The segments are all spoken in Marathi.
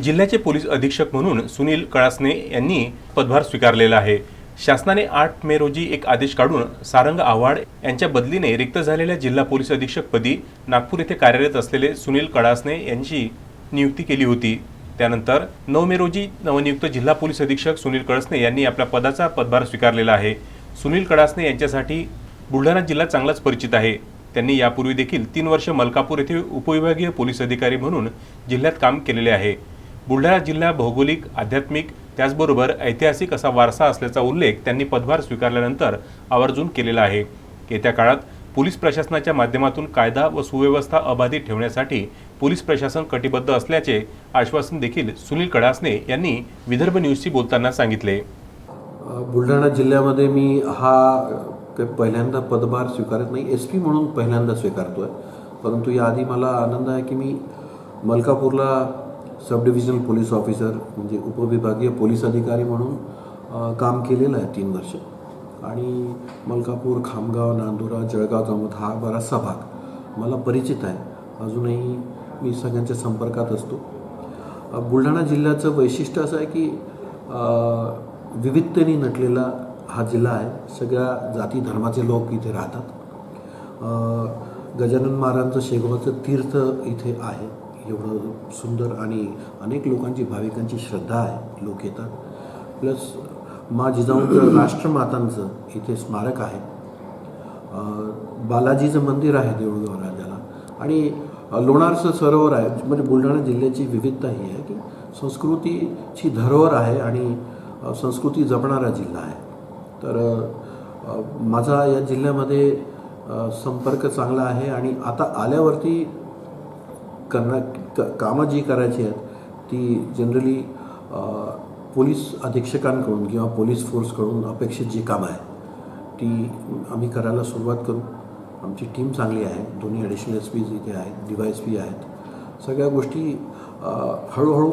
जिल्ह्याचे पोलीस अधीक्षक म्हणून सुनील कळासने यांनी पदभार स्वीकारलेला आहे. शासनाने आठ मे रोजी एक आदेश काढून सारंग आव्हाड यांच्या बदलीने रिक्त झालेल्या जिल्हा पोलीस अधीक्षकपदी नागपूर येथे कार्यरत असलेले सुनील कळासने यांची नियुक्ती केली होती. त्यानंतर नऊ मे रोजी नवनियुक्त जिल्हा पोलीस अधीक्षक सुनील कळसने यांनी आपल्या पदाचा पदभार स्वीकारलेला आहे. सुनील कळासने यांच्यासाठी बुलढाणा जिल्हा चांगलाच परिचित आहे. त्यांनी यापूर्वी देखील तीन वर्ष मलकापूर येथे उपविभागीय पोलीस अधिकारी म्हणून जिल्ह्यात काम केलेले आहे. बुलढाणा जिल्हा भौगोलिक आध्यात्मिक त्याचबरोबर ऐतिहासिक असा वारसा असल्याचा उल्लेख त्यांनी पदभार स्वीकारल्यानंतर आवर्जून केलेला आहे. येत्या काळात पोलीस प्रशासनाच्या माध्यमातून कायदा व सुव्यवस्था अबाधित ठेवण्यासाठी पोलीस प्रशासन कटिबद्ध असल्याचे आश्वासन देखील सुनील कडासने यांनी विदर्भ न्यूजशी बोलताना सांगितले. बुलढाणा जिल्ह्यामध्ये मी हा पहिल्यांदा पदभार स्वीकारत नाही. एस पी म्हणून पहिल्यांदा स्वीकारतो आहे परंतु याआधी मला आनंद आहे की मी मलकापूरला सब डिव्हिजनल पोलीस ऑफिसर म्हणजे उपविभागीय पोलीस अधिकारी म्हणून काम केलेलं आहे तीन वर्ष. आणि मलकापूर खामगाव नांदुरा जळगाव जमत हा बराचसा भाग मला परिचित आहे. अजूनही मी सगळ्यांच्या संपर्कात असतो. बुलढाणा जिल्ह्याचं वैशिष्ट्य असं आहे की विविधतेने नटलेला हा जिल्हा आहे. सगळ्या जाती धर्माचे लोक इथे राहतात. गजानन महाराजांचं शेगावचं तीर्थ इथे आहे. एवढं सुंदर आणि अनेक लोकांची भाविकांची श्रद्धा आहे. लोक येतात. प्लस मा जिजाऊंचं राष्ट्रमातांचं इथे स्मारक आहे. बालाजीचं मंदिर आहे देऊळगाव राजाला. आणि लोणारचं सरोवर आहे. म्हणजे बुलढाणा जिल्ह्याची विविधता ही आहे की संस्कृतीची धरोहर आहे आणि संस्कृती जपणारा जिल्हा आहे. तर माझा या जिल्ह्यामध्ये संपर्क चांगला आहे आणि आता आल्यावरती करणं क कामं जी करायची आहेत ती जनरली पोलीस अधीक्षकांकडून किंवा पोलीस फोर्सकडून अपेक्षित जी कामं आहे ती आम्ही करायला सुरुवात करू. आमची टीम चांगली आहे दोन्ही ॲडिशनल एस पीज इथे आहेत डी वाय एस पी आहेत. सगळ्या गोष्टी हळूहळू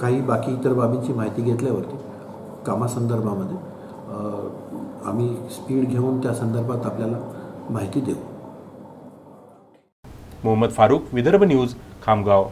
काही बाकी इतर बाबींची माहिती घेतल्यावरती कामासंदर्भामध्ये आम्ही स्पीड घेऊन त्या संदर्भात आपल्याला माहिती देऊ. मोहम्मद फारूक विदर्भ न्यूज खामगाव